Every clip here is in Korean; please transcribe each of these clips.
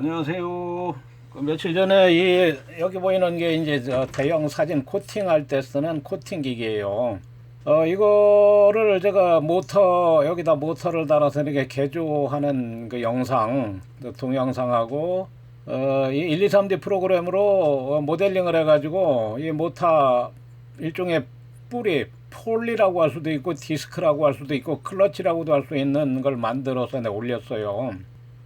안녕하세요. 그 며칠 전에 이 여기 보이는 게 이제 저 대형 사진 코팅할 때 쓰는 코팅 기계예요. 어 이거를 제가 모터 여기다 모터를 달아서 이렇게 개조하는 그 영상 그 동영상하고 어 이 1, 2, 3D 프로그램으로 어, 모델링을 해가지고 이 모터 일종의 뿌리 폴리라고 할 수도 있고 디스크라고 할 수도 있고 클러치라고도 할 수 있는 걸 만들어서 올렸어요.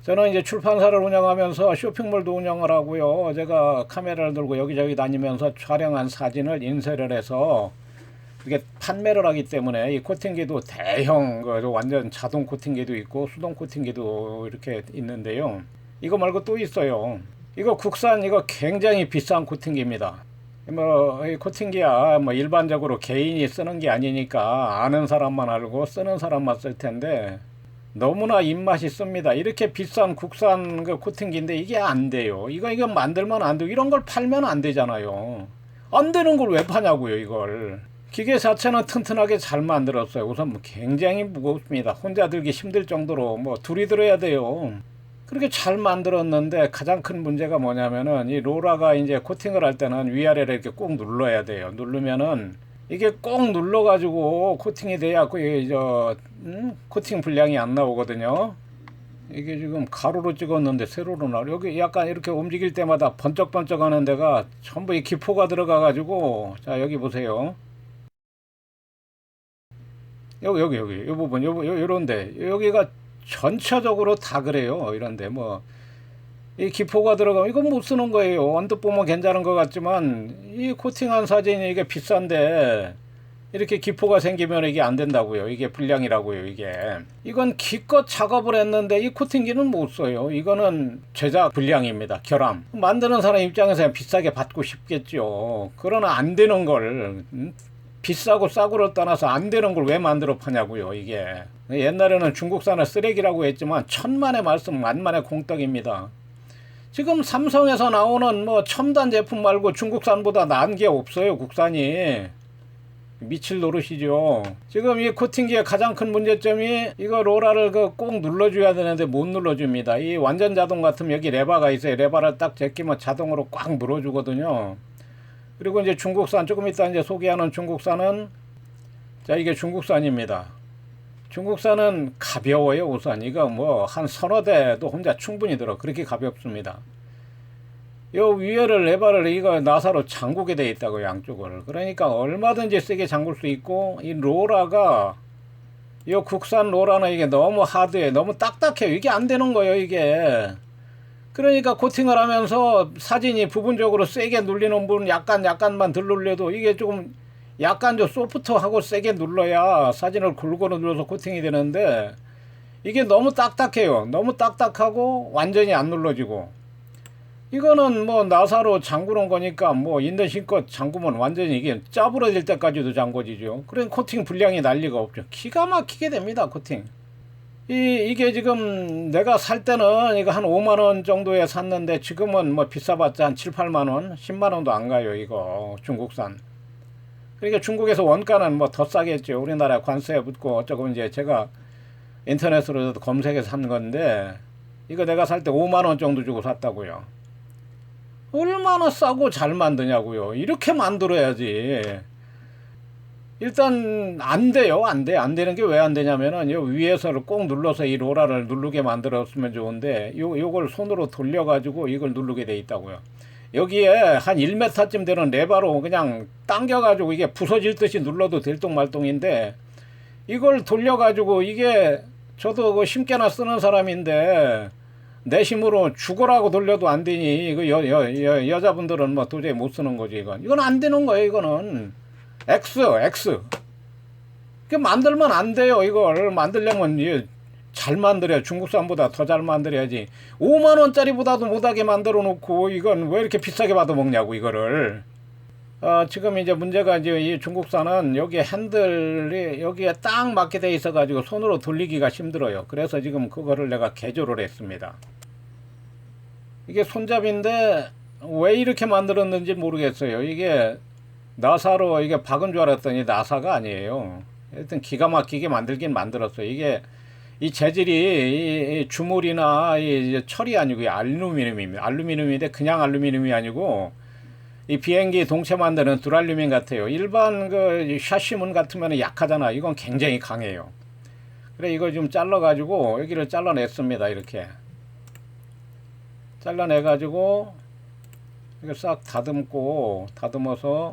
저는 이제 출판사를 운영하면서 쇼핑몰도 운영을 하고요. 제가 카메라를 들고 여기저기 다니면서 촬영한 사진을 인쇄를 해서 이게 판매를 하기 때문에 이 코팅기도 대형 그 완전 자동 코팅기도 있고 수동 코팅기도 이렇게 있는데요. 이거 말고 또 있어요. 이거 국산 이거 굉장히 비싼 코팅기입니다. 뭐이 코팅기야 뭐 일반적으로 개인이 쓰는 게 아니니까 아는 사람만 알고 쓰는 사람만 쓸 텐데 너무나 입맛이 씁니다. 이렇게 비싼 국산 그 코팅기인데 이게 안 돼요. 이거 이거 만들면 안 되고 이런 걸 팔면 안 되잖아요. 안 되는 걸 왜 파냐고요, 이걸. 기계 자체는 튼튼하게 잘 만들었어요. 우선 뭐 굉장히 무겁습니다. 혼자 들기 힘들 정도로 뭐 둘이 들어야 돼요. 그렇게 잘 만들었는데 가장 큰 문제가 뭐냐면은 이 로라가 이제 코팅을 할 때는 위아래를 이렇게 꼭 눌러야 돼요. 누르면은 이게 꼭 눌러가지고 코팅이 돼야 그저 음? 코팅 분량이 안 나오거든요. 이게 지금 가로로 찍었는데 세로로 나 여기 약간 이렇게 움직일 때마다 번쩍번쩍하는 데가 전부 이 기포가 들어가가지고 자 여기 보세요. 여기 여기 여기 이 부분 요, 요 요런데 여기가 전체적으로 다 그래요. 이런데 뭐 이 기포가 들어가면 이건 못 쓰는 거예요. 언뜻 보면 괜찮은 것 같지만 이 코팅한 사진이 이게 비싼데 이렇게 기포가 생기면 이게 안 된다고요. 이게 불량이라고요. 이게 이건 기껏 작업을 했는데 이 코팅기는 못 써요. 이거는 제작 불량입니다. 결함 만드는 사람 입장에서 비싸게 받고 싶겠죠. 그러나 안 되는 걸 음? 비싸고 싸고를 떠나서 안 되는 걸 왜 만들어 파냐고요. 이게 옛날에는 중국산을 쓰레기라고 했지만 천만의 말씀 만만의 공덕입니다. 지금 삼성에서 나오는 뭐 첨단 제품 말고 중국산보다 나은 게 없어요. 국산이. 미칠 노릇이죠. 지금 이 코팅기의 가장 큰 문제점이 이거 로라를 그 꼭 눌러줘야 되는데 못 눌러줍니다. 이 완전 자동 같으면 여기 레바가 있어요. 레바를 딱 제끼면 자동으로 꽉 물어주거든요. 그리고 이제 중국산 조금 이따 이제 소개하는 중국산은 자 이게 중국산입니다. 중국산은 가벼워요 우선 이거 뭐 한 서너 대도 혼자 충분히 들어. 그렇게 가볍습니다. 요 위에를 레바를 이거 나사로 잠그게 돼 있다고 양쪽을. 그러니까 얼마든지 세게 잠글 수 있고 이 로라가 이 국산 로라는 이게 너무 하드해. 너무 딱딱해요. 이게 안 되는 거예요 이게. 그러니까 코팅을 하면서 사진이 부분적으로 세게 눌리는 부분 약간 약간만 덜 눌려도 이게 조금 약간 좀 소프트하고 세게 눌러야 사진을 골고루 눌러서 코팅이 되는데 이게 너무 딱딱해요 너무 딱딱하고 완전히 안 눌러지고 이거는 뭐 나사로 잠그는 거니까 뭐 있는 힘껏 잠그면 완전히 이게 짜부러질 때까지도 잠궈지죠. 그래 코팅 분량이 날 리가 없죠. 기가 막히게 됩니다 코팅. 이 이게 지금 내가 살 때는 이거 한 5만 원 정도에 샀는데 지금은 뭐 비싸봤자 한 7, 8만 원, 10만 원도 안 가요 이거 중국산. 그러니까 중국에서 원가는 뭐 더 싸겠죠. 우리나라 관세에 붙고 어쩌고 이제 제가 인터넷으로 검색해서 산 건데 이거 내가 살 때 5만 원 정도 주고 샀다고요. 얼마나 싸고 잘 만드냐고요. 이렇게 만들어야지. 일단 안 돼요. 안 돼. 안 되는 게 왜 안 되냐면은 요 위에서를 꼭 눌러서 이 로라를 누르게 만들었으면 좋은데 요 요걸 손으로 돌려 가지고 이걸 누르게 돼 있다고요. 여기에 한 1m쯤 되는 레바로 그냥 당겨 가지고 이게 부서질 듯이 눌러도 될똥말똥인데 이걸 돌려 가지고 이게 저도 그 심게나 쓰는 사람인데 내 힘으로 죽어라고 돌려도 안 되니 이거 여, 여, 여, 여자분들은 뭐 도저히 못 쓰는 거지 이건. 이건 안 되는 거예요 이거는. X X. 그 만들면 안 돼요 이걸. 만들려면 이 잘 만들어야 중국산보다 더 잘 만들어야지 5만 원짜리보다도 못하게 만들어 놓고 이건 왜 이렇게 비싸게 받아 먹냐고 이거를 어, 지금 이제 문제가 이제 이 중국산은 여기 핸들이 여기에 딱 맞게 돼 있어 가지고 손으로 돌리기가 힘들어요. 그래서 지금 그거를 내가 개조를 했습니다. 이게 손잡이인데 왜 이렇게 만들었는지 모르겠어요. 이게 나사로 이게 박은 줄 알았더니 나사가 아니에요. 하여튼 기가 막히게 만들긴 만들었어요. 이게 이 재질이 주물이나 이 철이 아니고 이 알루미늄입니다. 알루미늄인데 그냥 알루미늄이 아니고 이 비행기 동체 만드는 두랄루민 같아요. 일반 그 샤시문 같으면 약하잖아. 이건 굉장히 강해요. 그래 이걸 좀 잘라 가지고 여기를 잘라냈습니다. 이렇게 잘라내 가지고 이걸 싹 다듬고 다듬어서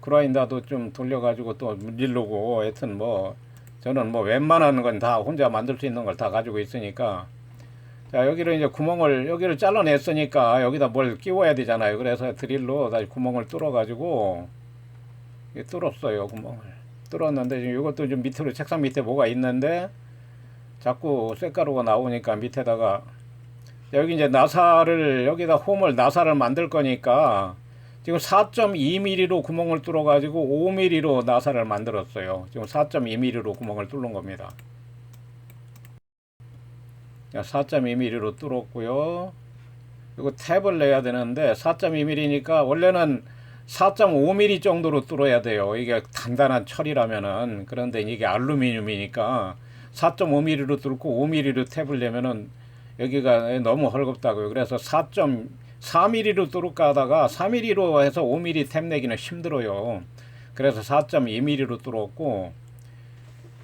그라인더도 좀 돌려 가지고 또 밀르고 하여튼 뭐 저는 뭐 웬만한 건 다 혼자 만들 수 있는 걸 다 가지고 있으니까. 자 여기를 이제 구멍을 여기를 잘라냈으니까 여기다 뭘 끼워야 되잖아요. 그래서 드릴로 다시 구멍을 뚫어 가지고 뚫었어요 구멍을. 뚫었는데 지금 이것도 좀 밑으로 책상 밑에 뭐가 있는데 자꾸 쇳가루가 나오니까 밑에다가. 여기 이제 나사를 여기다 홈을 나사를 만들 거니까 지금 4.2mm로 구멍을 뚫어 가지고 5mm로 나사를 만들었어요. 지금 4.2mm로 구멍을 뚫는 겁니다. 4.2mm로 뚫었고요. 이거 탭을 내야 되는데 4.2mm니까 원래는 4.5mm 정도로 뚫어야 돼요. 이게 단단한 철이라면은 그런데 이게 알루미늄이니까 4.5mm로 뚫고 5mm로 탭을 내면은 여기가 너무 헐겁다고요. 그래서 4.4mm로 뚫을까 하다가 4mm로 해서 5mm 탭 내기는 힘들어요. 그래서 4.2mm로 뚫었고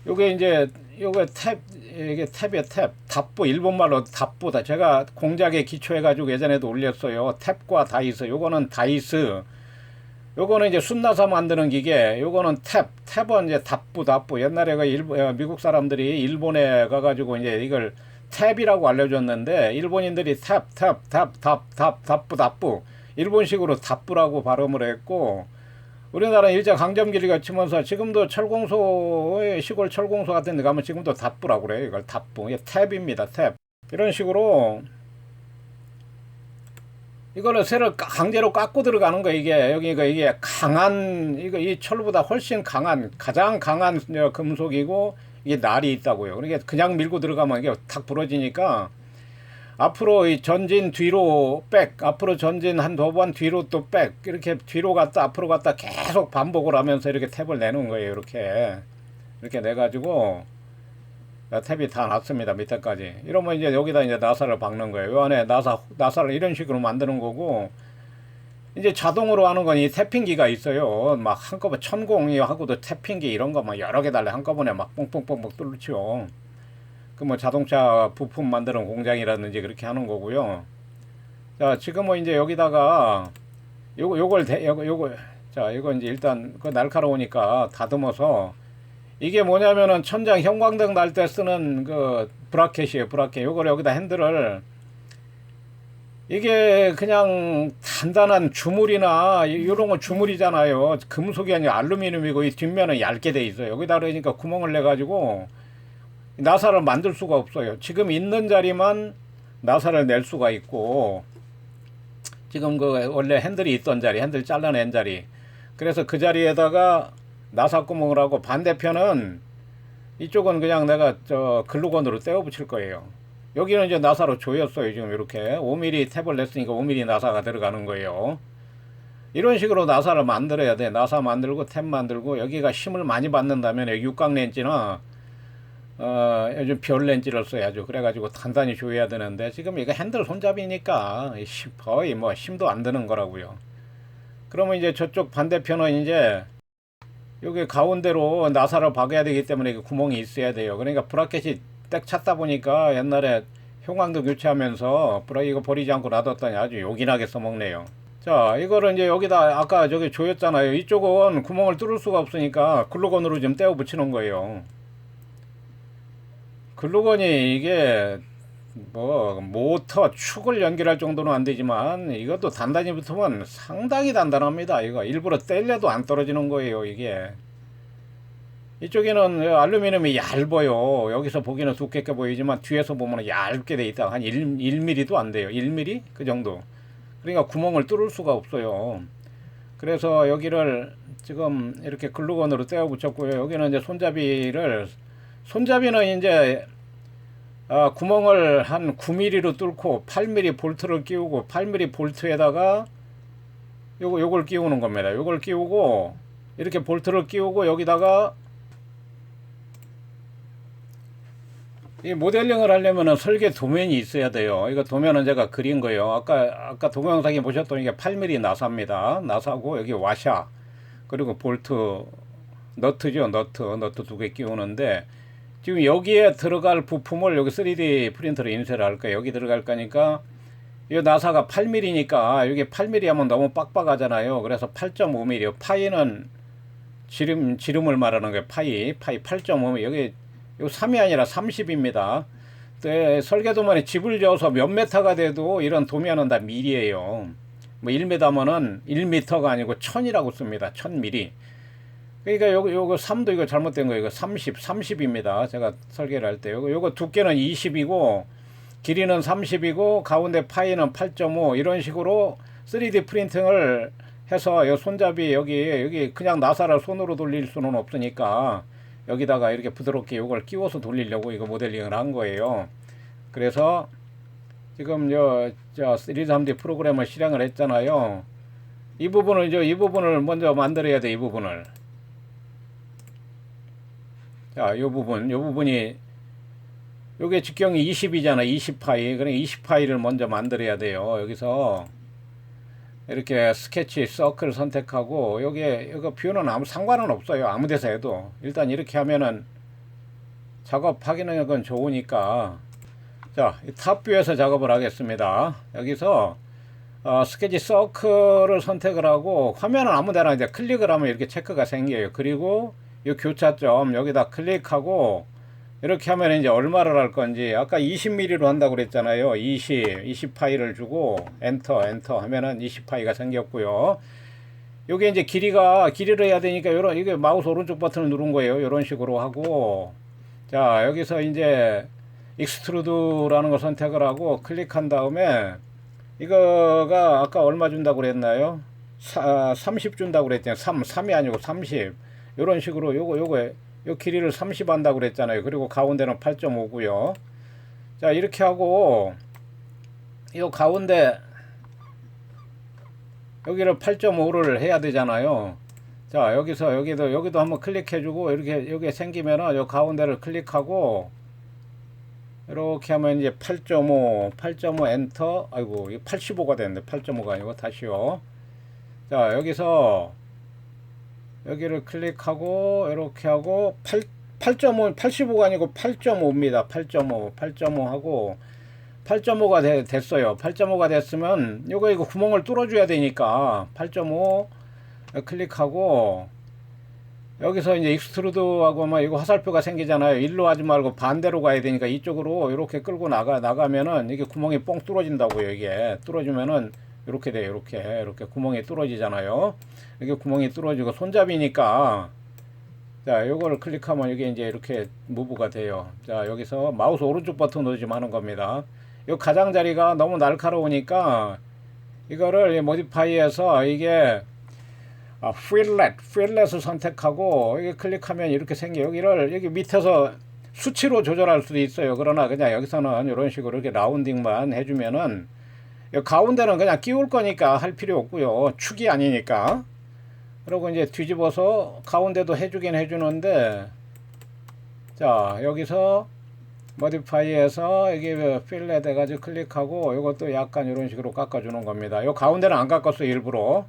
요게 이제 요게 탭 이게 탭이야 탭. 답부 일본말로 답부다. 제가 공작에 기초해 가지고 예전에도 올렸어요. 탭과 다이스. 요거는 다이스. 요거는 이제 순나사 만드는 기계. 요거는 탭. 탭은 이제 답부 답부 옛날에 그 일본 어, 미국 사람들이 일본에 가 가지고 이제 이걸 탭이라고 알려줬는데 일본인들이 탭탭탭답답 답부 답부 일본식으로 답부라고 발음을 했고 우리나라 일제 강점기를 거치면서 지금도 철공소의 시골 철공소 같은 데 가면 지금도 답부라고 그래요. 이걸 답부. 이게 탭입니다. 탭. 이런 식으로 이거를 쇠를 까- 강제로 깎고 들어가는 거 이게 여기가 이게 강한 이거 이 철보다 훨씬 강한 가장 강한 어, 금속이고 이게 날이 있다고요. 그러니까 그냥 밀고 들어가면 이게 탁 부러지니까 앞으로 이 전진 뒤로 백 앞으로 전진 한 두 번 뒤로 또 백 이렇게 뒤로 갔다 앞으로 갔다 계속 반복을 하면서 이렇게 탭을 내는 거예요 이렇게. 이렇게 내 가지고 탭이 다 났습니다 밑에까지. 이러면 이제 여기다 이제 나사를 박는 거예요. 요 안에 나사 나사를 이런 식으로 만드는 거고 이제 자동으로 하는 건이 태핑기가 있어요 막 한꺼번에 천공이 하고도 태핑기 이런 거 막 여러 개 달래 한꺼번에 막 뽕뽕뽕뽕 뚫죠 그 뭐 자동차 부품 만드는 공장이라든지 그렇게 하는 거고요. 자, 지금은 이제 여기다가 요거 요걸 대, 요거 요거 자, 이거 이제 일단 그 날카로우니까 다듬어서 이게 뭐냐면은 천장 형광등 날 때 쓰는 그 브라켓이에요. 브라켓. 요걸 여기다 핸들을 이게 그냥 단단한 주물이나 이런 건 주물이잖아요. 금속이 아니라 알루미늄이고 이 뒷면은 얇게 돼 있어요. 여기다 그러니까 구멍을 내 가지고 나사를 만들 수가 없어요. 지금 있는 자리만 나사를 낼 수가 있고 지금 그 원래 핸들이 있던 자리, 핸들 잘라낸 자리. 그래서 그 자리에다가 나사 구멍을 하고 반대편은 이쪽은 그냥 내가 저 글루건으로 떼어 붙일 거예요. 여기는 이제 나사로 조였어요. 지금 이렇게 5mm 탭을 냈으니까 5mm 나사가 들어가는 거예요. 이런 식으로 나사를 만들어야 돼. 나사 만들고 탭 만들고 여기가 힘을 많이 받는다면 육각 렌치나 어, 요즘 별 렌즈를 써야죠. 그래가지고 단단히 조여야 되는데, 지금 이거 핸들 손잡이니까 힘- 거의 뭐 힘도 안 드는 거라고요. 그러면 이제 저쪽 반대편은 이제 여기 가운데로 나사를 박아야 되기 때문에 그 구멍이 있어야 돼요. 그러니까 브라켓이 딱 찾다 보니까 옛날에 형광등 교체하면서 브라 이거 버리지 않고 놔뒀더니 아주 요긴하게 써먹네요. 자, 이거를 이제 여기다 아까 저기 조였잖아요. 이쪽은 구멍을 뚫을 수가 없으니까 글루건으로 좀 떼어 붙이는 거예요. 글루건이 이게 뭐 모터 축을 연결할 정도는 안 되지만 이것도 단단히 붙으면 상당히 단단합니다. 이거 일부러 뗄래도 안 떨어지는 거예요. 이게 이쪽에는 알루미늄이 얇아요. 여기서 보기는 두껍게 보이지만 뒤에서 보면 얇게 돼 있다. 한 1, 1mm도 안 돼요. 1mm 그 정도. 그러니까 구멍을 뚫을 수가 없어요. 그래서 여기를 지금 이렇게 글루건으로 떼어 붙였고요. 여기는 이제 손잡이를 손잡이는 이제 아, 구멍을 한 9mm로 뚫고 8mm 볼트를 끼우고 8mm 볼트에다가 요거 요걸 끼우는 겁니다. 요걸 끼우고 이렇게 볼트를 끼우고 여기다가 이 모델링을 하려면은 설계 도면이 있어야 돼요. 이거 도면은 제가 그린 거예요. 아까 아까 동영상에 보셨던 이게 8mm 나사입니다. 나사고 여기 와샤 그리고 볼트 너트죠. 너트 너트 두 개 끼우는데 지금 여기에 들어갈 부품을 여기 3D 프린터로 인쇄를 할 거예요. 여기 들어갈 거니까 이 나사가 8mm니까 여기 8mm 하면 너무 빡빡하잖아요. 그래서 8.5mm 파이는 지름 지름을 말하는 거예요. 파이 파이 8.5mm 여기 요 3이 아니라 30입니다. 네, 설계도면에 집을 지어서 몇 메타가 돼도 이런 도면은 다 밀이에요. 뭐 1m면은 1m가 아니고 1000이라고 씁니다. 1000mm. 그러니까 요거 요거 3도 이거 잘못된 거예요. 이거 30, 30입니다. 제가 설계를 할 때. 요거 요거 두께는 20이고 길이는 30이고 가운데 파이는 8.5 이런 식으로 3D 프린팅을 해서 요 손잡이 여기 여기 그냥 나사를 손으로 돌릴 수는 없으니까 여기다가 이렇게 부드럽게 요걸 끼워서 돌리려고 이거 모델링을 한 거예요. 그래서 지금 요, 저 3D 3D 프로그램을 실행을 했잖아요. 이 부분을 이 부분을 먼저 만들어야 돼, 이 부분을. 자, 이 부분, 이 부분이 요게 직경이 20이잖아. 20파이. 그러니까 20파이를 먼저 만들어야 돼요. 여기서 이렇게 스케치 서클 선택하고 여기에 이거 뷰는 아무 상관은 없어요. 아무 데서 해도 일단 이렇게 하면은 작업하기는 건 좋으니까 자, 이 탑뷰에서 작업을 하겠습니다. 여기서 어, 스케치 서클을 선택을 하고 화면은 아무 데나 이제 클릭을 하면 이렇게 체크가 생겨요. 그리고 이 교차점 여기다 클릭하고 이렇게 하면 이제 얼마를 할 건지 아까 20mm로 한다고 그랬잖아요. 20, 20 파이를 주고 엔터 엔터 하면은 20 파이가 생겼고요. 요게 이제 길이가 길이를 해야 되니까 요런 이게 마우스 오른쪽 버튼을 누른 거예요. 요런 식으로 하고 자, 여기서 이제 익스트루드라는 걸 선택을 하고 클릭한 다음에 이거가 아까 얼마 준다고 그랬나요? 사, 30 준다고 그랬잖아요. 3, 3이 아니고 30. 요런 식으로 요거 요거 요 길이를 30 한다고 그랬잖아요. 그리고 가운데는 8.5고요. 자, 이렇게 하고 요 가운데 여기를 8.5를 해야 되잖아요. 자, 여기서 여기도 여기도 한번 클릭해 주고 이렇게 여기 생기면은 요 가운데를 클릭하고 이렇게 하면 이제 8.5, 8.5 엔터. 아이고, 이거 85가 됐는데 8.5가 아니고 다시요. 자, 여기서 여기를 클릭하고 이렇게 하고 8 8.5 85가 아니고 8.5입니다. 8.5 8.5 하고 8.5가 됐어요. 8.5가 됐으면 요거 이거 구멍을 뚫어 줘야 되니까 8.5 클릭하고 여기서 이제 익스트루드하고 막 이거 화살표가 생기잖아요. 일로 하지 말고 반대로 가야 되니까 이쪽으로 이렇게 끌고 나가 나가면은 이게 구멍이 뻥 뚫어진다고요. 이게 뚫어주면은 이렇게 돼요. 이렇게 이렇게 구멍이 뚫어지잖아요. 이게 구멍이 뚫어지고 손잡이니까 자 요거를 클릭하면 이게 이제 이렇게 무브가 돼요. 자 여기서 마우스 오른쪽 버튼 누르지만 하는 겁니다. 요 가장자리가 너무 날카로우니까 이거를 모디파이에서 이게 아, 필렛, 필렛을 선택하고 여기 클릭하면 이렇게 생겨. 여기를 여기 밑에서 수치로 조절할 수도 있어요. 그러나 그냥 여기서는 이런 식으로 이렇게 라운딩만 해주면은 이 가운데는 그냥 끼울 거니까 할 필요 없고요. 축이 아니니까. 그리고 이제 뒤집어서 가운데도 해주긴 해주는데 자 여기서 모디파이에서 여기 필렛 해가지고 클릭하고 이것도 약간 이런 식으로 깎아주는 겁니다. 이 가운데는 안 깎았어요 일부러.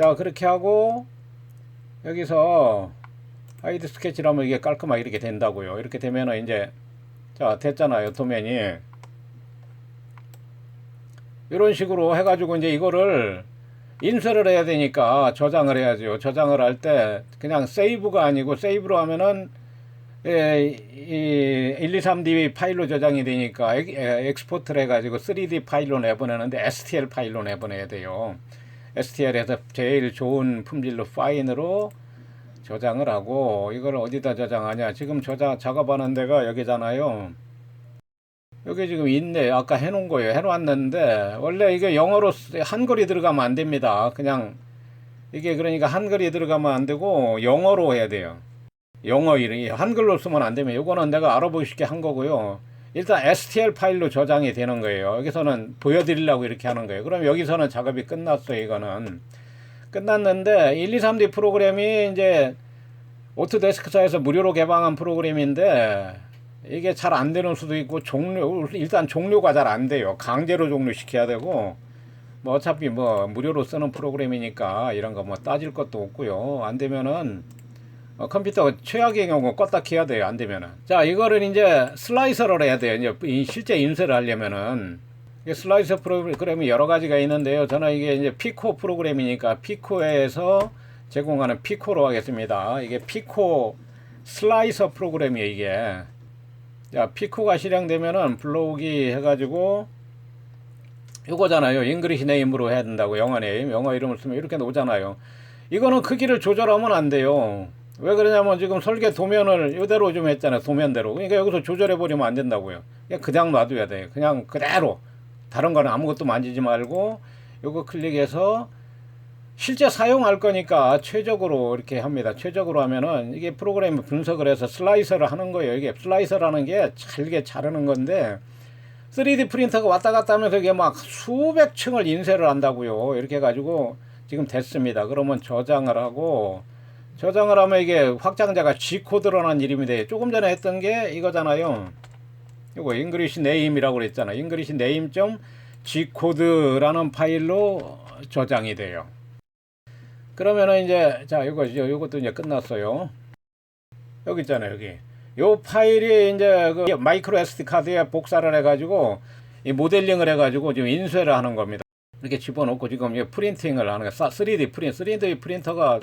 자 그렇게 하고 여기서 하이드 스케치라면 이게 깔끔하게 이렇게 된다고요. 이렇게 되면은 이제 자 됐잖아요 도면이 이런 식으로 해가지고 이제 이거를 인쇄를 해야 되니까 저장을 해야죠. 저장을 할 때 그냥 세이브가 아니고 세이브로 하면은 예, 이 1, 2, 3D 파일로 저장이 되니까 엑, 예, 엑스포트를 해가지고 3D 파일로 내보내는데 STL 파일로 내보내야 돼요. STL에서 제일 좋은 품질로 파인으로 저장을 하고 이걸 어디다 저장하냐 지금 저장 작업하는 데가 여기잖아요 여기 지금 있네 아까 해놓은 거예요 해놓았는데 원래 이게 영어로 쓰- 한글이 들어가면 안 됩니다 그냥 이게 그러니까 한글이 들어가면 안 되고 영어로 해야 돼요 영어 이름이 한글로 쓰면 안 되면 이거는 내가 알아보기 쉽게 한 거고요 일단 STL 파일로 저장이 되는 거예요. 여기서는 보여드리려고 이렇게 하는 거예요. 그럼 여기서는 작업이 끝났어요. 이거는 끝났는데 1, 2, 3D 프로그램이 이제 오토데스크사에서 무료로 개방한 프로그램인데 이게 잘 안 되는 수도 있고 종료 일단 종료가 잘 안 돼요. 강제로 종료시켜야 되고 뭐 어차피 뭐 무료로 쓰는 프로그램이니까 이런 거 뭐 따질 것도 없고요. 안 되면은 어, 컴퓨터 최악의 경우 껐다 켜야 돼요. 안 되면은 자 이거를 이제 슬라이서를 해야 돼요. 이제 이 실제 인쇄를 하려면은 슬라이서 프로그램이 여러 가지가 있는데요. 저는 이게 이제 피코 프로그램이니까 피코에서 제공하는 피코로 하겠습니다. 이게 피코 슬라이서 프로그램이에요. 이게 자 피코가 실행되면은 블로우기 해가지고 이거잖아요. 잉글리시 네임으로 해야 된다고 영어 네임, 영어 이름을 쓰면 이렇게 나오잖아요. 이거는 크기를 조절하면 안 돼요. 왜 그러냐면 지금 설계 도면을 이대로 좀 했잖아요. 도면대로. 그러니까 여기서 조절해 버리면 안 된다고요. 그냥 그냥 놔둬야 돼요. 그냥 그대로. 다른 거는 아무것도 만지지 말고 요거 클릭해서 실제 사용할 거니까 최적으로 이렇게 합니다. 최적으로 하면은 이게 프로그램이 분석을 해서 슬라이서를 하는 거예요. 이게 슬라이서라는 게 잘게 자르는 건데 3D 프린터가 왔다 갔다 하면서 이게 막 수백 층을 인쇄를 한다고요. 이렇게 해가지고 지금 됐습니다. 그러면 저장을 하고 저장을 하면 이게 확장자가 G코드라는 이름이 돼요. 조금 전에 했던 게 이거잖아요. 이거 잉글리시 네임이라고 그랬잖아. 잉글리시 네임 점 G코드라는 파일로 저장이 돼요. 그러면은 이제 자 이거 이제 이것도 이제 끝났어요. 여기 있잖아요 여기. 요 파일이 이제 그 마이크로 SD 카드에 복사를 해가지고 이 모델링을 해가지고 지금 인쇄를 하는 겁니다. 이렇게 집어넣고 지금 이제 프린팅을 하는 거 3D 프린 3D 프린터가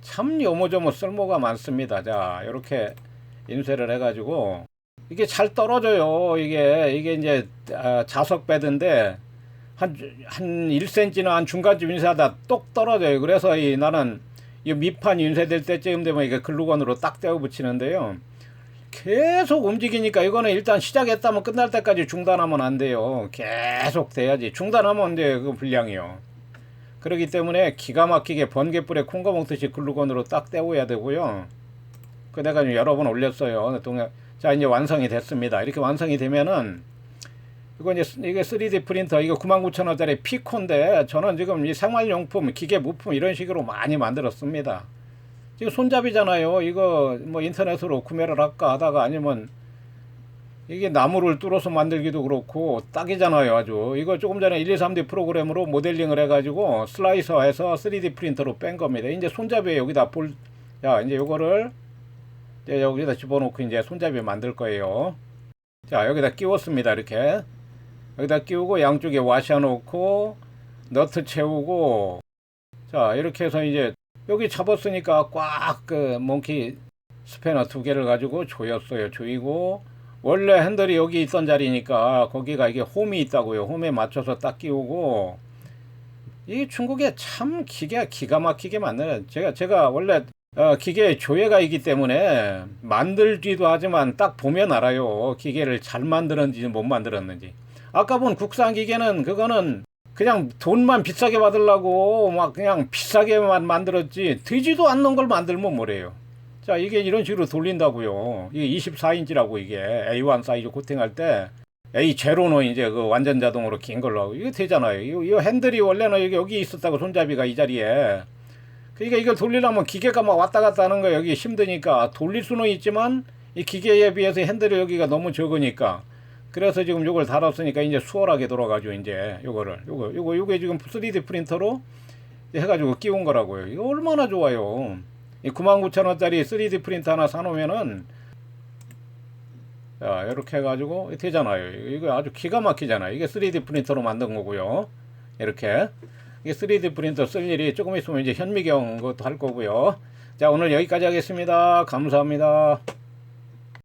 참 요모조모 쓸모가 많습니다. 자 이렇게 인쇄를 해가지고 이게 잘 떨어져요. 이게 이게 이제 아, 자석 베드인데 한, 한 1cm나 한 중간쯤 인쇄하다 똑 떨어져요. 그래서 이 나는 이 밑판 인쇄될 때쯤 되면 이게 글루건으로 딱 떼어 붙이는데요. 계속 움직이니까 이거는 일단 시작했다면 끝날 때까지 중단하면 안 돼요. 계속 돼야지. 중단하면 이제 그 불량이요. 그렇기 때문에 기가 막히게 번개불에 콩거 먹듯이 글루건으로 딱 떼어야 되고요. 그 내가 좀 여러 번 올렸어요. 동네. 자 이제 완성이 됐습니다. 이렇게 완성이 되면은 이거 이제 이게 3D 프린터 이거 99,000원짜리 피코인데 저는 지금 이 생활용품, 기계 부품 이런 식으로 많이 만들었습니다. 지금 손잡이잖아요. 이거 뭐 인터넷으로 구매를 할까 하다가 아니면 이게 나무를 뚫어서 만들기도 그렇고 딱이잖아요. 아주 이거 조금 전에 1, 2, 3D 프로그램으로 모델링을 해가지고 슬라이서해서 3D 프린터로 뺀 겁니다. 이제 손잡이에 여기다 볼, 자 이제 요거를 이제 여기다 집어넣고 이제 손잡이 만들 거예요. 자 여기다 끼웠습니다. 이렇게 여기다 끼우고 양쪽에 와셔 놓고 너트 채우고 자 이렇게 해서 이제 여기 잡았으니까 꽉 그 몽키 스패너 두 개를 가지고 조였어요. 조이고 원래 핸들이 여기 있던 자리니까 거기가 이게 홈이 있다고요. 홈에 맞춰서 딱 끼우고 이 중국에 참 기계가 기가 막히게 만드는 제가 제가 원래 어, 기계 조예가 있기 때문에 만들기도 하지만 딱 보면 알아요. 기계를 잘 만들었는지 못 만들었는지. 아까 본 국산 기계는 그거는 그냥 돈만 비싸게 받으려고 막 그냥 비싸게만 만들었지 되지도 않는 걸 만들면 뭐래요. 자 이게 이런 식으로 돌린다고요. 이게 24인치라고 이게 A1 사이즈 코팅할 때 A 제로는 이제 그 완전 자동으로 긴 걸로 하고 이거 되잖아요. 이거, 이거 핸들이 원래는 여기, 여기 있었다고 손잡이가 이 자리에. 그러니까 이걸 돌리려면 기계가 막 왔다 갔다 하는 거 여기 힘드니까 돌릴 수는 있지만 이 기계에 비해서 핸들이 여기가 너무 적으니까 그래서 지금 요걸 달았으니까 이제 수월하게 돌아가죠 이제 요거를. 요거 요거 요게 지금 3D 프린터로 해가지고 끼운 거라고요. 이거 얼마나 좋아요. 이 99,000원짜리 3D 프린터 하나 사놓으면은 자 이렇게 해가지고 되잖아요. 이거 아주 기가 막히잖아요. 이게 3D 프린터로 만든 거고요. 이렇게. 이게 3D 프린터 쓸 일이 조금 있으면 이제 현미경 것도 할 거고요. 자 오늘 여기까지 하겠습니다. 감사합니다